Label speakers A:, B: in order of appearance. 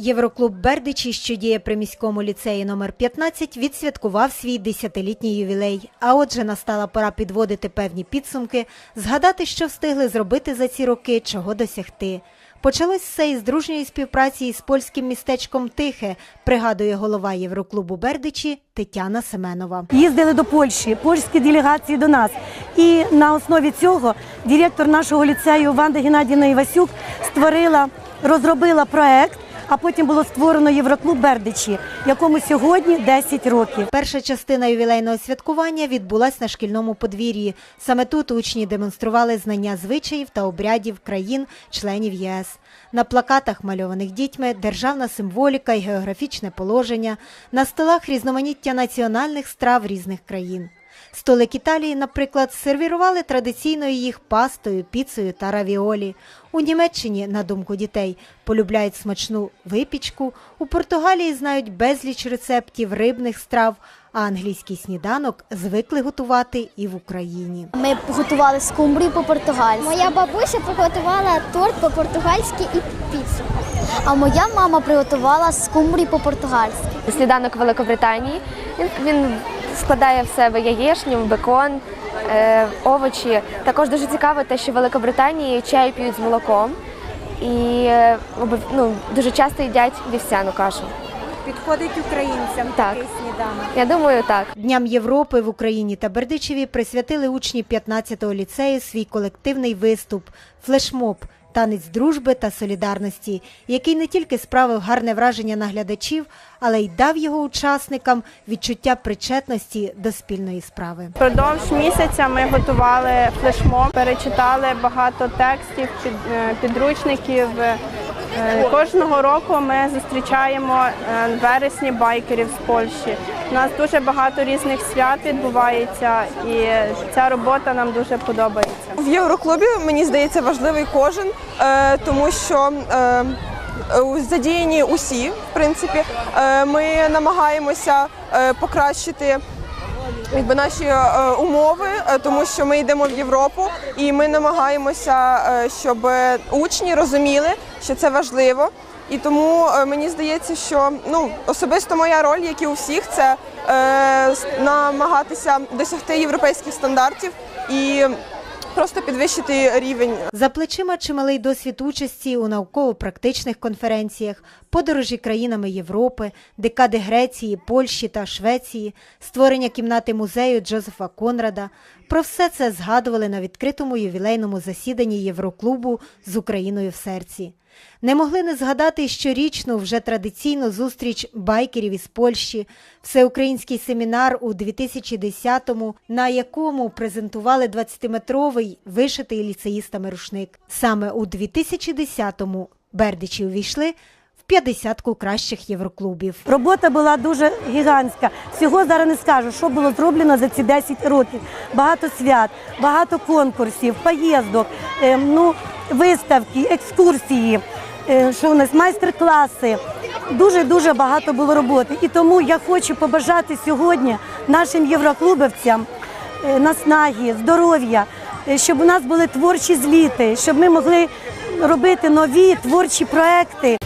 A: Євроклуб Бердичі, що діє при міському ліцеї номер 15, відсвяткував свій десятилітній ювілей. А отже, настала пора підводити певні підсумки, згадати, що встигли зробити за ці роки, чого досягти. Почалось все із дружньої співпраці із польським містечком Тихе, пригадує голова Євроклубу Бердичі Тетяна Семенова.
B: Їздили до Польщі, польські делегації до нас. І на основі цього директор нашого ліцею Ванда Геннадіївна Івасюк створила, розробила проект, а потім було створено Євроклуб Бердичі, якому сьогодні 10 років.
A: Перша частина ювілейного святкування відбулась на шкільному подвір'ї. Саме тут учні демонстрували знання звичаїв та обрядів країн, членів ЄС. На плакатах, мальованих дітьми, державна символіка і географічне положення, на столах різноманіття національних страв різних країн. Столик Італії, наприклад, сервірували традиційною їх пастою, піцею та равіолі. У Німеччині, на думку дітей, полюбляють смачну випічку. У Португалії знають безліч рецептів рибних страв, а англійський сніданок звикли готувати і в Україні.
C: Ми готували скумбрію по-португальськи,
D: Моя бабуся приготувала торт по-португальськи і піцу.
C: а моя мама приготувала скумбрію по-португальськи.
E: Сніданок Великобританії. Він, він складає в себе яєчню, бекон, е, овочі. Також дуже цікаво те, що в Великобританії чай п'ють з молоком і е, ну, дуже часто їдять вівсяну кашу.
A: Підходить українцям
E: Так.
A: сніданок.
E: Я думаю, так.
A: Дням Європи в Україні та Бердичеві присвятили учні 15-го ліцею свій колективний виступ флешмоб. Танець дружби та солідарності, який не тільки справив гарне враження на глядачів, але й дав його учасникам відчуття причетності до спільної справи.
F: Продовж місяця ми готували флешмоб, перечитали багато текстів, е, підручників. Е, Кожного року ми зустрічаємо е, вересні байкерів з Польщі. У нас дуже багато різних свят відбувається, і ця робота нам дуже подобається.
G: В Євроклубі мені здається важливий кожен, е, тому що задіяні усі, в принципі. Ми намагаємося покращити. Якби наші умови, тому що ми йдемо в Європу, і ми намагаємося, щоб учні розуміли, що це важливо. І тому е, мені здається, що ну особисто моя роль, як і у всіх, це е, намагатися досягти європейських стандартів і просто підвищити рівень
A: За плечима чималий досвід участі у науково-практичних конференціях, подорожі країнами Європи, декади Греції, Польщі та Швеції, створення кімнати музею Джозефа Конрада. Про все це згадували на відкритому ювілейному засіданні Євроклубу з Україною в серці. Не могли не згадати щорічну вже традиційну зустріч байкерів із Польщі, всеукраїнський семінар у 2010-му, на якому презентували 20-метровий вишитий ліцеїстами рушник. Саме у 2010-му Бердичі увійшли 50-ку кращих євроклубів.
B: Робота була дуже гігантська. Всього зараз не скажу, що було зроблено за ці 10 років. Багато свят, багато конкурсів, поїздок, е, ну, виставки, екскурсії, е, що у нас майстер-класи. Дуже дуже багато було роботи. І тому я хочу побажати сьогодні нашим євроклубівцям е, наснаги, здоров'я, щоб у нас були творчі зліти, щоб ми могли робити нові творчі проекти.